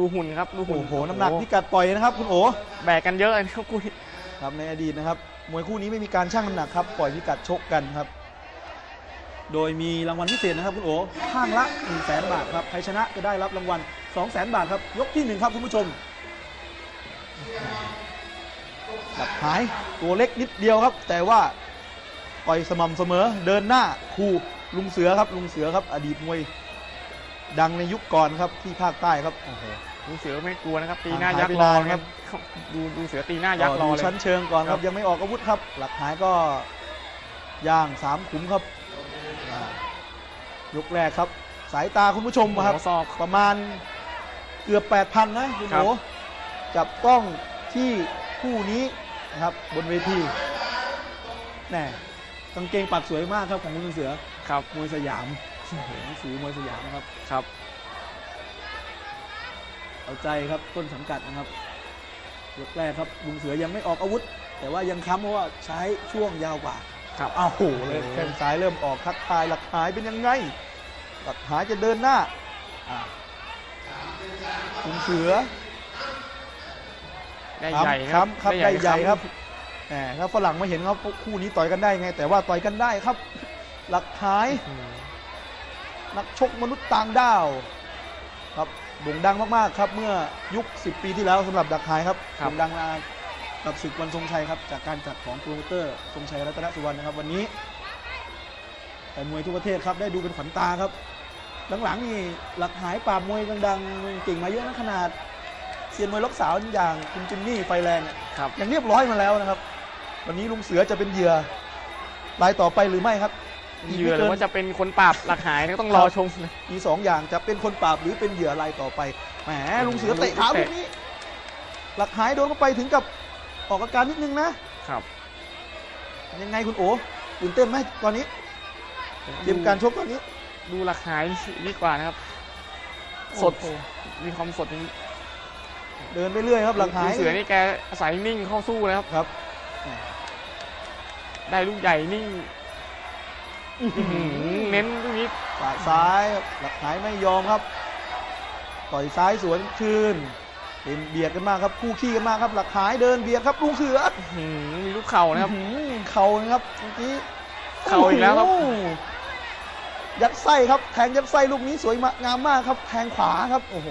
ดูหุ่นครับดูหุ่นโอ้โหน้ำหนักพิกัดปล่อยนะครับ คุณโอแบกกันเยอะเลยนะครับกูครับในอดีตนะครับมวยคู่นี้ไม่มีการชั่งน้ำหนักครับปล่อยพิกัดชกกันครับ โดยมีรางวัลพิเศษนะครับคุณโอข้างละ 1 0 0 0 0แบาทครับใครชนะจะได้รับรางวัล2 0 0 0 0 0บาทครับยกที่หนึ่งครับคุณผู้ชมหลับหายตัวเล็กนิดเดียวครับ แต่ว่าต่อยสม่ำเสมอเดินหน้าคู่ลุงเสือครับลุงเสือครับ อดีตมวยดังในยุคก่อนครับที่ภาคใต้ครับโอ้โห ดูเสือไม่กลัวนะครับ ตีหน้าหายยักไปษ์รอนานคครัรับบดูดูเสือตีหน้ายักษ์รอดูเลยชั้นเชิงก่อนคครัรับบยังไม่ออกอาวุธครับ หลักหายก็ย่างสามขุมครับอ่ายกแรกครับ สายตาคุณผู้ชมครับหัวศอกประมาณเกือบ 8,000 นะคุณครัโหบจับกล้องที่คู่นี้นะครับบนเวทีแน่กางเกงปักสวยมากครับของคุณเสือครับมวยสยามโอ้โหหนังสือมวยสยามนะครับครับ เอาใจครับต้นสังกัดนะครับยกแรกครับลุงเสือยังไม่ออกอาวุธ แต่ว่ายังค้ำเพราะว่าใช้ช่วงยาวกว่าครับอ้าวโหเลยแข้งซ้ายเริ่มออกทักทายหลักหายเป็นยังไง หลักหายจะเดินหน้าอ่าลุงเสือได้ใหญ่คครัรับบครับได้ใหญ่ครับแหมถ้าฝรั่งมาเห็นเขาคู่นี้ต่อยกันได้ไง แต่ว่าต่อยกันได้ครับ หลักหายอืมนักชกมนุษย์ต่างดาว ครับ โด่งดังมากๆครับเมื่อยุค 10 ปีที่แล้วสำหรับดักหายครับโด่งดังมากับศึกวันทรงชัยครับจากการจัดของโปรโมเตอร์ทรงชัยรัตนสุวรรณนะครับวันนี้แต่มวยทุกประเทศครับได้ดูเป็นขวัญตาครับหลังๆนี่หลักหายปราบมวยดังๆเก่งมาเยอะนะขนาดเซียนมวยล็อกสาวอย่างคุณจิมมี่ไฟแรงเนี่ยครับยังเรียบร้อยมาแล้วนะครับ วันนี้ลุงเสือจะเป็นเหยื่อรายต่อไปหรือไม่ครับก เหยื่อไม่หรืกิอนว่าจะเป็นคนปราบหลักหายก็ต้องรอชมนะมีสองอย่างจะเป็นคนปราบหรือเป็นเหยื่อรายต่อไปแหมลุงเสือเตะขาลูกนี้ หลักหายโดนเข้าไปถึงกับออกอาการนิดนึงนะครับยังไงคุณโอตื่นเต้นไหมตอนนี้เกมการชกตอนนี้ ดูหลักหายดีกว่านะครับ สดโอ้โหมีความสดจริงเดินไปเรื่อยครับหลักหายดูเสือนี่แกอาศัยนิ่งเข้าสู้นะครับครับ ได้ลูกใหญ่นิ่งอื้อหือ เน้นลูกนี้สายซ้ายครับหลักหายไม่ยอมครับ ต่อยซ้ายสวนคืนเป็นเบียดกันมากครับคู่ขี้กันมากครับ หลักหายเดินเบียดครับลุงเสืออื้อหือมีลูกเข่านะครับอื้อหือเข่านะครับเมื่อกี้เข่าอีกแล้วครับโโหยัดไส้ครับแทงยัดไส้ลูกนี้สวยงามมากครับ แทงขวาครับ โอ้โห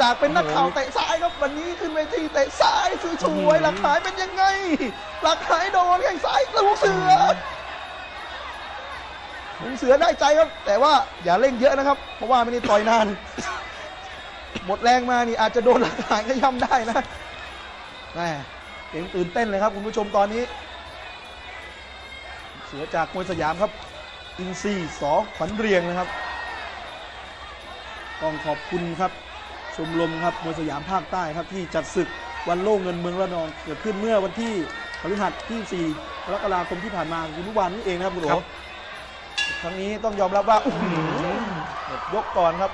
จากเป็นนักข่าวเตะซ้ายครับวันนี้ขึ้นเวทีเตะซ้ายสวยๆหลักหายเป็นยังไง หลักหายโดนแข้งซ้ายลูกเสือ ลุงเสือได้ใจครับ แต่ว่าอย่าเร่งเยอะนะครับ เพราะว่าไม่ได้ต่อยนาน หมดแรงมานี่อาจจะโดนหลักหายก็ย่ำได้นะแหมเก่งตื่นเต้นเลยครับคุณผู้ชมตอนนี้ เสือจากมวยสยามครับ อินซีสอขวัญเรียงนะครับต้องขอบคุณครับชมรมครับมวยสยามภาคใต้ครับที่จัดศึกวันโล่เงินเมืองระนองเกิดขึ้นเมื่อวันที่พฤหัสที่4กรกฎาคมที่ผ่านมาคือเมื่อวานนี้เองนะครับคุณโอ ครับครั้งนี้ต้องยอมรับว่าอื้อหือหมดยกก่อนครับ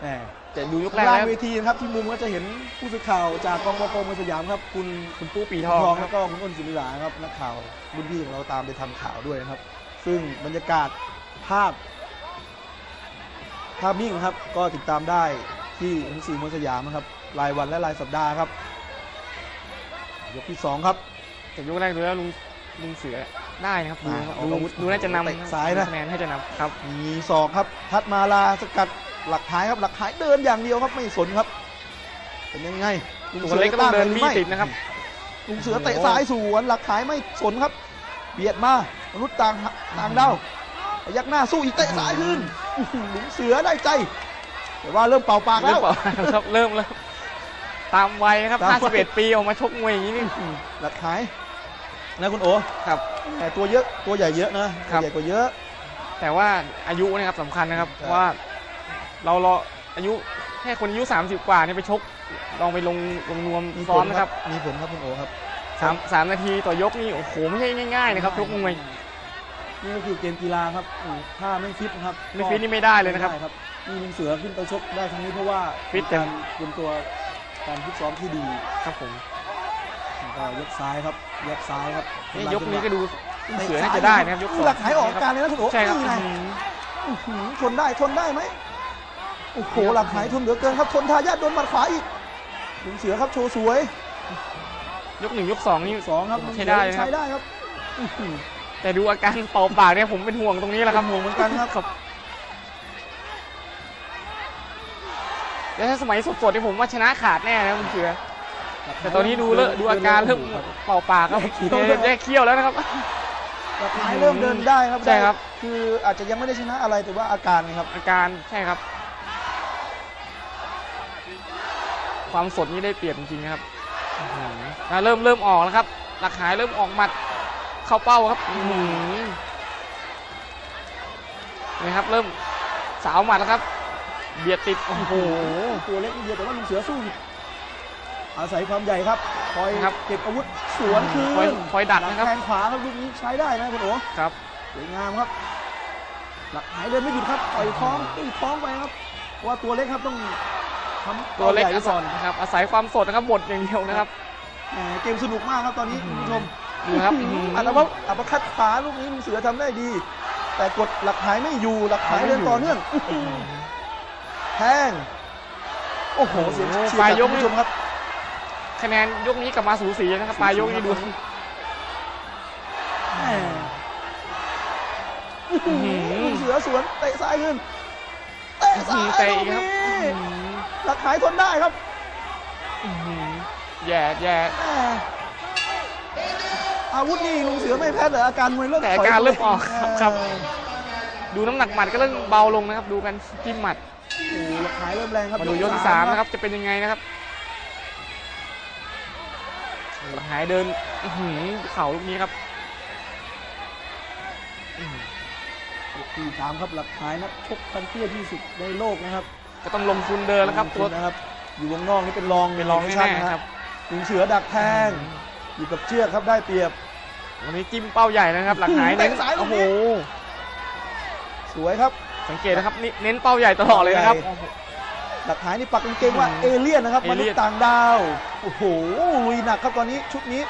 แหม แต่ดูยกแรข้างกล่างแล้วเวทีนะครับที่มุมก็จะเห็นผู้สื่อข่าวจากกองบกมวยสยามครับ คุณคุณปู้ปีปีททอองงครัแล้บวก็คุณอ้นศิริลาครับนักข่าวรุ่นพี่ของเราตามไปทำข่าวด้วยนะครับ ซึ่งบรรยากาศภาพ ภาพนิ่งครับ ก็ติดตามได้ที่เอ็นซีมวยสยามนะครับรายวันและรายสัปดาห์ครับยกที่สองครับ แต่ยกแรกดูแล้วลุงลุงเสือ ได้นะครับดูครับออกดูอาวุธดูน่าจะนำเตะซ้ายนะคะแนนให้จะนำครับ มีศอกครับทัดมาลาสกัดหลักหายครับหลักหายเดินอย่างเดียวครับไม่สนครับ เป็นยังไงลุงตัวสืเล็กก็ต้องเดินหรืมีไม่ติดนะครับ ลุงเสือเตะซ้ายสวนหลักหายไม่สนครับ เบียดมามนุษย์ต่างต่างดาวพยักหน้าสู้อีกเตะซ้ายขึ้นอื้อหือลุงเสือได้ใจ แต่ว่าเริ่มเป่าปากเริ่แล้มวเปล่าครับเริ่มแล้วตามวัยนะครับตามวัย 51ปีออกมาชกมวยอย่างนี้นี่ หลักหายนะคุณโอครับ แต่ตัวเยอะตัวใหญ่เยอะนะตัวใหญ่กว่าเยอะ แต่ว่าอายุนะครับสำคัญนะครับครับเพราะว่าเรารออายุแค่คนอายุ 30 กว่าเนี่ยไปชกลองไปลงลงนวมมีซ้ผอมลนะครับมีผลครับคุณโอครับ สามสามนาทีต่อยกนี่โอ้โหไม่ใช่ง่ายๆนะครับชกมวยนี่ก็คือเกมกีฬาครับอืมถ้าไม่ฟิตนะครับไม่ฟิตนี่ไม่ได้เลยนะครับไม่ได้นี่ลุงเสือขึ้นไปชกได้ครั้งนี้เพราะว่าฟิตมีการเตรียมตัวการฟิตซ้อมที่ดี ครับผม ก็ยกซ้ายครับยกซ้ายครับนี่ยกนี้ก็ดูเสือน่าจะได้นะครับยกสองหลักหายออกอาการเลยนะคุณโอ๋ใช่ครับนี่ไงอื้อหืออื้อหือทนได้ทนได้ไหมโอ้โหหลักหายทนเหลือเกินครับทนทายาทโดนหมัดขวาอีกลุงเสือครับโชว์สวย ยกหนึ่งยกสองนี่สองครับลุงใช้เสืได้อนะครับใช้ได้ครับอื้อหือแต่ดูอาการเป่าปากเนี่ยผมเป็นห่วงตรงนี้แหละครับเป็นห่วงเหมือนกันครับครับแล้วถ้าสมัยสดๆเนี่ยผมว่าชนะขาดแน่นะคุณเสือ แต่ตอนนี้ดูเลอะดูอาการเริ่มเป่าปากครับแยกเขี้ยวแล้วนะครับหลักหายเริ่มเดินได้ครับใช่ครับได้คืออาจจะยังไม่ได้ชนะอะไรแต่ว่าอาการไงครับ อาการใช่ครับ ความสดนี่ได้เปรียบจริงๆนะครับอื้อหืออะเริ่มเริ่มออกแล้วครับ หลักหายเริ่มออกหมัดเข้าเป้าครับอื้อหือนี่ครับ เริ่มสาวหมัดแล้วครับ เบียดติดโอ้โหตัวเล็กนิดเดียวแต่ว่าลุงเสือสู้ อาศัยความใหญ่ครับคอยครับเก็บอาวุธสวนคืนคอยคอยดักหลังนะครับแทงขวาครับลูกนี้ใช้ได้นะคุณโอ๋ครับสวยงามครับ หลักหายเดินไม่หยุดครับต่อยท้องตีท้องไปครับเพราะว่าตัวเล็กครับต้องทำตัวเล็กใหญ่ไว้ก่อนนะครับอาศัยความสดนะครับบดอย่างเดียวนะครับแหมเกมสนุกมากครับตอนนี้คุณผู้ชมดูครับอื้อหืออันนั้นว่าอัปคัดขวาลูกนี้ลุงเสือทำได้ดี แต่กดหลักหายไม่อยู่หลักหายเดินต่อเนื่องอื้อหือแทงโอ้โหเสียงเชียร์ปลายจากยกคุณนี่ผู้ชมครับ คะแนนยกนี้กลับมาสูสีนะครับปลายยกนี่ดูแหมลุงเสือสวนเตะซ้ายขึ้นเตะซ้ายเตะอีกครับลูกอื้นี้อหือหลักหายทนได้ครับอื้อหือแย่แย่แหมอาวุธนี่ลุงเสือไม่แพ้แต่อาการมวยเริ่มแต่อาถยการเริ่มออกครับครับเออดูน้ำหนักหมัดก็เริ่มเบาลงนะครับ ดูกันจิ้มหมัดโอ้โหหลักหายเริ่มแรงครับมาดูยกที่สามนะครับจะเป็นยังไงนะครับ หายเดินอื้อหือเข่าลูกนี้ครับอื้อหือยกที่สามครับหลักหายนักชกพันเตี้ยที่สุดในโลกนะครับ ก็ต้องลงทุนเดินแล้วครับตัวนะครับ อยู่วงนอกนี่เป็นรองเป็นรองไม่แน่นะๆคครัรับบลุงเสือดักแทงอยู่กับเชือกครับได้เปรียบ วันนี้จิ้มเป้าใหญ่นะครับ หลักหายเน้นเตะซ้ายลูกโอ้นี้โหสวยครับสังเกตนะครับนี่เน้นเป้าใหญ่ตลอดเลยนะครับ เป้าใหญ่หลักหายนี่ปักกางเกงว่าอืมเอเลี่ยนนะครับเอมเลี่นุษยนย์ต่างดาวโอ้โหลุยหนักครับตอนนี้ชุดนี้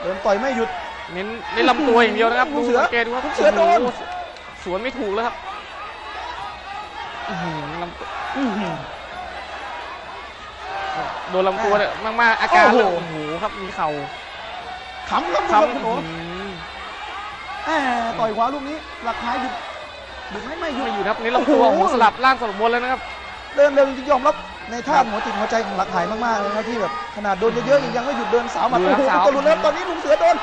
เดินต่อยไม่หยุดเน้นเน้นลำตัวอย่างเดียวนะครับลูดูกเสือสังเกตดูครับลูกเสือโดนโโหสวนไม่ถูกแล้วครับอื้อหือลำตัวอื้อหือโดนลำตัวเนี่ยมากๆอาการโอ้โหเริ่มโอ้โหครับมีเข่าขำครับครับคุณโอ๋อื้อหือแหมต่อยขวาลูกนี้หลักหายหยุดหยุดไหมไม่หยุดไม่อยู่ครับเน้นลำตัวโอ้โอ้โหโหสลับล่างสลับบนแล้วนะครับ เดินเร็วจริงๆยอมรับในท่าครับหัวจิตหัวใจของหลักหายมากๆเลยนะที่แบบขนาดโดนเยอะๆยังไม่หยุดเดินสาวหมัดดูโอ้นะโหสาวตะลุนแล้วตอนนี้ลุงเสือโดน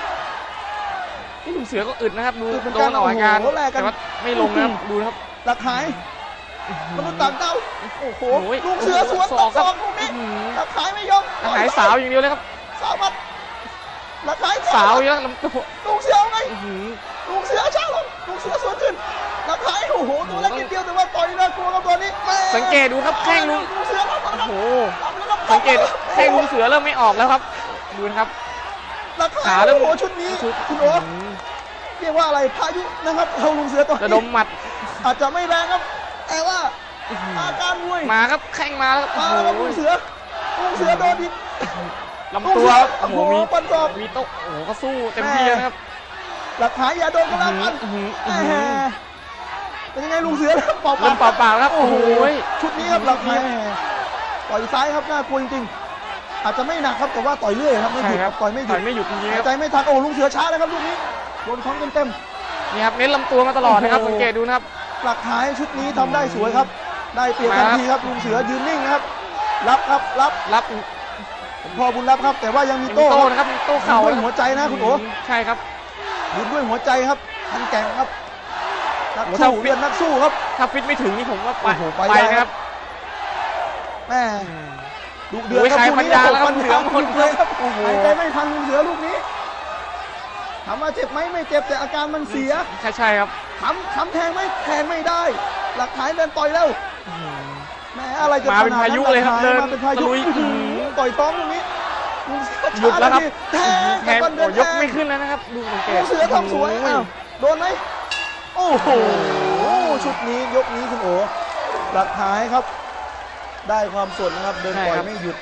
นี่ลุงเสือก็อึดนะครับดูอึดเหมือนโดกันนออกอาการโอ้โหแลกกันแต่ว่าไม่ลงนะครับดูนะครับหลักหายมนุษย์ต่างดาวโอ้โหโอ้ยลุงเสือสวนศตอกบครัศบอกลูกนี้อื้อหือหลักหายไม่ยอมหายสาวอย่างเดียวเลยครับสาวหมัดหลักหายสาวเยอะลำตัวลุงเสือเอาไงอื้อหือลุงเสือช้าลงลุงเสือสวนขึ้นหลักหายโอ้โหตัวเล็กนิดเดียวแต่ว่าต่อยน่ากลัวครับตัวนี้แม่สังเกตดูครับแข้งลุงลุงเสือรับแล้วครับโอ้โหรับแล้วครับสังเกตแข้งลุงเสือเริ่มไม่ออกแล้วครับดูนะครับหลักขาหายเริ่โอ้มโหชุดนี้ชุดคุณโอ๊ตอื้อหือเรียกว่าอะไรพายุนะครับเอาลุงเสือตอนระนี้ดมหมัด อาจจะไม่แรงครับ แต่ว่าอื้อหืออาการมวยมาครับแข้งมาแล้วครับมาโอ้แล้วโหลุงเสือลุงเสือโดนอีกลำตัวครับโอ้โอ้โหโหมีปันศอกมีโต๊ะโอ้โหก็สู้เต็มที่แล้วนะครับ หลักฐานอย่าโดนก็แล้วกันอื้อหือแหอื้อหือมเป็นยังไงลุงเสือเป่าเริ่มเปล่าๆครับโอ้โหโอ้โหชุดนี้ครับหลักฐานต่อยซ้ายครับน่ากลัวจริงๆอาจจะไม่หนักครับแต่ว่าต่อยเรื่อยครับไม่หใช่ยุดคครัรับบต่อยไม่หยุต่ดอยไม่หยุดจริงๆคหารัยบใจไม่ทันโอ้ลุงเสือช้าเลยครับลูกนี้โดนท้องเต็มนี่ครับเน้นลำตัวมาตลอดนะครับโอ้โหสังเกตดูนะครับๆหลักฐานชุดนี้ทำได้สวยครับ ได้เปรียบทันมาครับทีครับลุงเสือยืนนิ่งนะครับ รับครับรับรับผมพอบุญรับครับ แต่ว่ายังมีมีโต้โต้ครับนะครับมีโต้เข่าด้วยนะครับหัวใจนะคุณโอ๋ใช่ครับ ยืนด้วยหัวใจครับทันแกร่งครับนักโอ้โหถ้าสู้ฟิตเลือดนักสู้ครับ ถ้าฟิตไม่ถึงนี่ผมว่าไปโอ้โหไปไปได้นะครับแม่ดุเดือดโอ้ยครับใครลูกนี้ปัญญาแล้วครับฟันเหลือหมดเลยครับโอ้โหหายใจไม่ทันลุงเสือลูกนี้ถามว่าเจ็บไหมไม่เจ็บแต่อาการมันเสีย ใช่ใช่ครับทำทำแทงไม่แทงไม่ได้ หลักฐานเดินต่อยแล้วแหม่อะไรจะมาเป็นขดพายุเลยครับหกฐเดินมาเป็นพายุตะลุยอื้อหือต่อยท้อง หยุดแล้วครับแทงแทงตะวันเดิโอ้นยกแทงไม่ขึ้นแล้วนะครับ ดูสังเกตลุงเสือทำสวยโอ้อ้าวโดนไหมโอ้โหชุดนี้ยกนี้คุณโอหลักฐานครับ ได้ความสดนะครับเดินต่อยไม่หยุด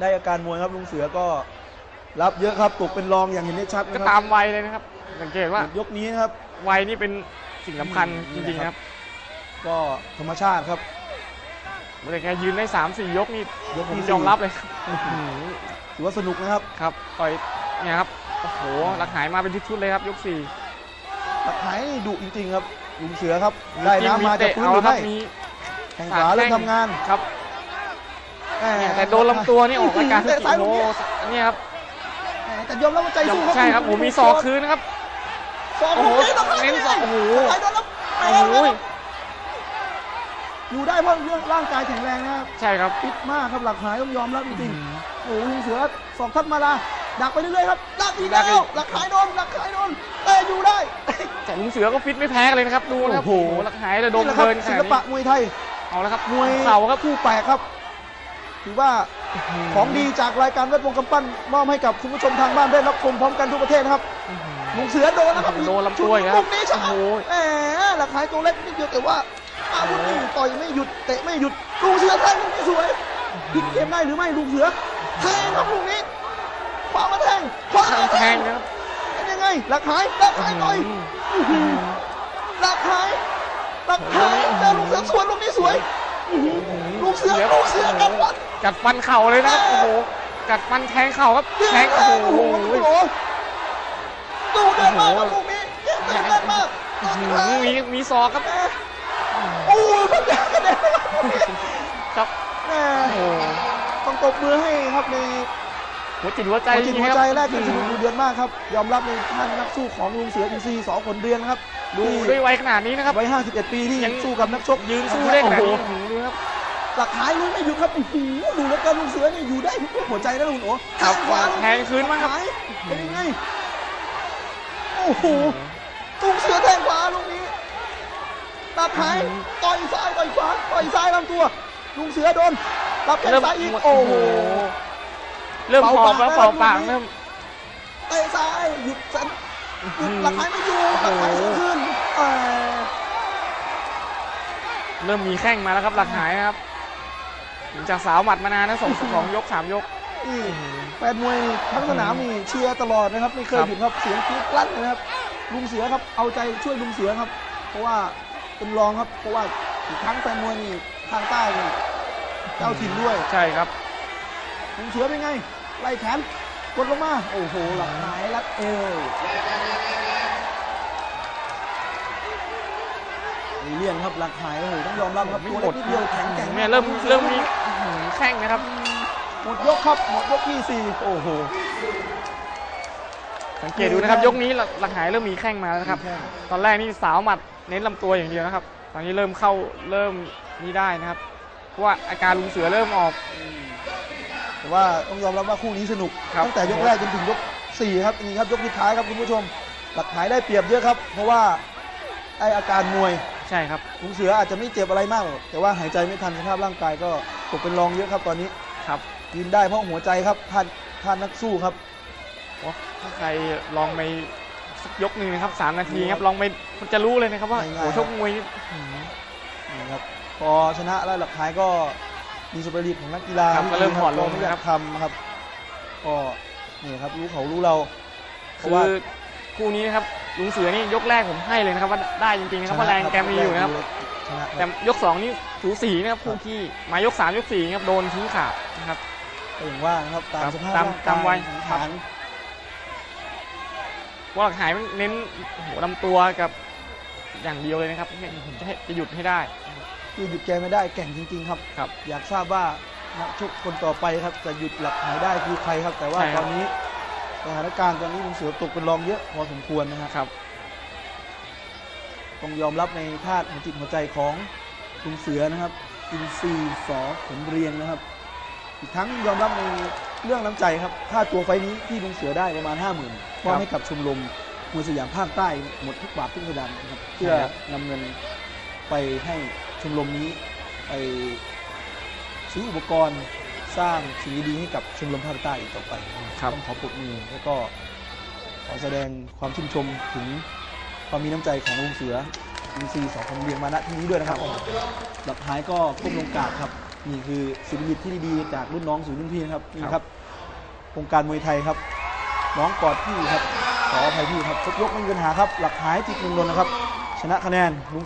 ได้อาการมวยครับลุงเสือก็รับเยอะครับตกเป็นรองอย่างเห็นได้ชัดก็นะคตารับมวัยเลยนะครับ สังเกตว่ายกนี้นะครับวัยนี่เป็นสิ่งสำคัญจริงๆนะครับ ก็ธรรมชาติครับแต่แกยืนได้สามสี่ยกนี่ยกผมที่ยอมสี่รับเลยอื้อหือ ถือว่าสนุกนะครับครับต่อยเนี่ยครับโอ้โหหลักหายมาเป็นชุดๆเลยครับยกสี่หลักหายนี่ดุจริงๆครับลุงเสือครับได้น้ำมาจากเตะพื้นเอาหรือครับไม่มีแข้งขวาเริ่มทำงานครับแหม่เนี่ยแต่โดนลำตัวนี่ออกรายการทุกเตะซ้ายทีลูโอ้กโหนี้เนี่ยครับแหม่แต่ยอมรับว่าใจสู้ครับใช่ครับผมมีศอกคืนนะครับศอกโอ้โหลูกนี้เน้นศอกโอ้โหหลักหายโดนแล้วโอ้โห อยู่ได้เพราะเรื่องร่างกายแข็งแรงนะครับใช่ครับฟิตมากครับหลักหายต้องยอมรับจริงๆโอ้โหลุงเสือสองทับมาลาดักไปเรื่อยๆครับดักอีกดักอีแล้วกหลักหายโดนหลักหายโดนแต่อยู่ได้แต่ลุงเสือก็ฟิตไม่แพ้กันเลยนะครับดูนะครับโอ้โอ้โหโหหลักหายเลยโดนนี่แหละครับเดินขศินาลดปะนี้มวยไทยเอาแล้วครับมวยเข่าครับคู่แปลกครับถือว่าของดีจากรายการเวทมงกำปั้นมอบให้กับคุณผู้ชมทางบ้านได้รับชมพร้อมกันทั่วประเทศนะครับลุงเสือโดนนะครับโดนลำตัวอีกแล้วลูกนี้ใช่โอ้โหแหมหลักหายตัวเล็กนิดเดียวแต่ว่า อาวุธนี่ต่อยไม่หยุดเตะไม่หยุดลุงเสือแทงลูกนี้สวยพลิกเกมได้หรือไม่ลุงเสือแทงครับลูกนี้ขวามาแทงขวามาแทแทงงนะครับเป็นยังไงหลักหายหลักหายต่อยอื้อหือหลักหายหลักหายแต่ลุงเสือสวนลูกนี้สวยอื้อหือลูกเสือลูกเสือกันฟันกัดฟันเข่าเลยนะครับโอ้โหกัดฟันแทงเข่าครับแทงโอ้โหโอ้โหโอ้โหดูเดือดมากครับลูกนี้เดือดเดือดมากอื้อหือมีมีศอกครับ โอ้โหครับยากระเด็นครับแม่โอ้โหต้องตบมือให้ครับในหัวจิตหัวใจหัวจิตริงหัๆวครับใจแรกเป็นสนุกดูเดือดมากครับ ยอมรับในท่านนักสู้ของลุงเสืออินทรีย์สอขนเรียนครับ ดูที่ด้วยวัยขนาดนี้นะครับวัย51ปีที่ยังสู้กับนักชกยืนสู้ได้ขนาดโอ้นี้โหอื้อหือดูครับหลักหายลุยไม่หยุดครับโอ้โหดูแล้วกันลุงเสือเนี่ยอยู่ได้ทุกหัวใจนะลุงโอ้ครับขวาแทงคืนมากครับหายเป็นยังไงโอ้โหลุงเสือแทงขวาลุงนี้ ตัดหายต่อยซ้ายต่อยขวาต่อยซ้ายลำตัวลุงเสือโดนรับแข้งเริ่มซ้ายอีกโอ้โหเริ่มหอบแล้วเป่าเป่าปาปากกแล้วเริ่มเตะซ้ายหยุดสันหยุดหลักหายไม่อยู่หลักหายขึ้นเอ่อเริ่มมีแข้งมาแล้วครับหลักหายนะครับหลังจากสาวหมัดมานานนะสองสองยกสามยกนี่แฟนมวยทั้งสนามนี่เชียร์ตลอดนะครับไม่เคยครับหยุดครับเสียงกรี๊ดกลั่นเลยครับลุงเสือครับเอาใจช่วยลุงเสือครับ เพราะว่า เป็นรองครับ เพราะว่าอีกทั้งแฟนมวยนี่ทางใต้นี่เจ้าถิ่นด้วยใช่ครับลุงเสือเป็นไง ไล่แขนกดลงมา โอ้โห หลักหายรัดเอวนี่เลี่ยนครับหลักหายโอ้โหต้องยอมรับครับไม่ตัวหมเล็ดกนิดเดียวแข็งแกร่งเนี่ยเริ่มเริ่มมีอื้อหือแข้งนะครับหมดยกครับหมดยกที่สี่โอ้โหสังเกตดูนะครับ ยกนี้หลักหลักหายเริ่มมีแข้งมาแล้วนะครับมีแข้งตอนแรกนี่สาวหมัด เน้นลำตัวอย่างเดียวนะครับ ตอนนี้เริ่มเข้าเริ่มนี่ได้นะครับ เพราะว่าอาการลุงเสือเริ่มออก แต่ว่าต้องยอมรับว่าคู่นี้สนุก ครับ ตั้งแต่ยกแรกจนถึงยกสี่ครับนี่ครับยกสุดท้ายครับคุณผู้ชม หลักหายได้เปรียบเยอะครับ เพราะว่าไออาการมวยใช่ครับ ลุงเสืออาจจะไม่เจ็บอะไรมากหรอกแต่ว่าหายใจไม่ทันสภาพร่างกายก็ตกเป็นรองเยอะครับตอนนี้ครับ ยืนได้เพราะหัวใจครับท่านท่านนักสู้ครับโอ้ถ้าใครลองไป สักยกหนึ่งนะครับสามนาทีครับลองไปมันจะรู้เลยนะครับว่าง่ายๆโอ้ชกมวยนี่อื้อหือนี่ครับพอชนะแล้วหลักท้ายก็มีสปิริตของนักกีฬาครับก็เริ่มผ่อนลงไม่อยาครักบทำครับก็นี่ครับรู้เขารู้เราเพราะคือว่าคู่นี้นะครับลุงเสือนี่ยกแรกผมให้เลยนะครับว่าได้จริงๆนะครับเพราะแรงแกมีอยู่นะครับชนะคแต่รับยกสองนี่สูสีนะครับคู่ที่มายกสามยกสี่ครับโดนทิ้งขาดนะครับก็อย่างว่านะครับตามครับสภาพตามร่างกายตามวัยสังครับขาร ว่าหลักหายมันเน้นหัวลำตัวกับอย่างเดียวเลยนะครับไม่จะให้จะหยุดให้ได้คือหยุดแกไม่ได้แก่งจริง ๆ ครับครับ อยากทราบว่านักชกคนต่อไปครับจะหยุดหลักหายได้คือใครครับ แต่ว่าใช่คตรับ อนนี้สถานการณ์ตอนนี้ลุงเสือตกเป็นรองเยอะพอสมควรนะฮะครับ ต้องยอมรับในธาตุหัวจิตหัวใจของลุงเสือนะครับอินซีย์สอขนเรียงนะครับ อีกทั้งยอมรับใน เรื่องน้ำใจครับค่าตัวไฟล์นี้ที่ลุงเสือได้ประมาณ 5 0,000ื่นมอบให้กับชมรมมวยสยามภาคใต้หมดทุกบาททุกสตางค์นะครับเพื่อครับนำเงินไปให้ชมรมนี้ไปซื้ออุปกรณ์สร้างสิ่งดีๆให้กับชมรมภาคใต้อีกต่อไปครับต้องขอปรบมือแล้วก็ขอแสดงความชื่นชมถึงความมีน้ำใจของลุงเสืออินซีสองคำเรียงมาณที่นี้ด้วยนะครับหลับท้ายก็ก้มลงกราบครับ นี่คือสิ่งดีที่ดีๆจากรุ่นน้องสู่รุ่นพี่นะครับนี่ครับโครงการมวยไทยครับ น้องกอดพี่ครับขออภัยพี่ครับทุกยกไม่มีปัญหาครับ หลักหายจิตเมืองนนท์นะครับ ชนะคะแนนลุง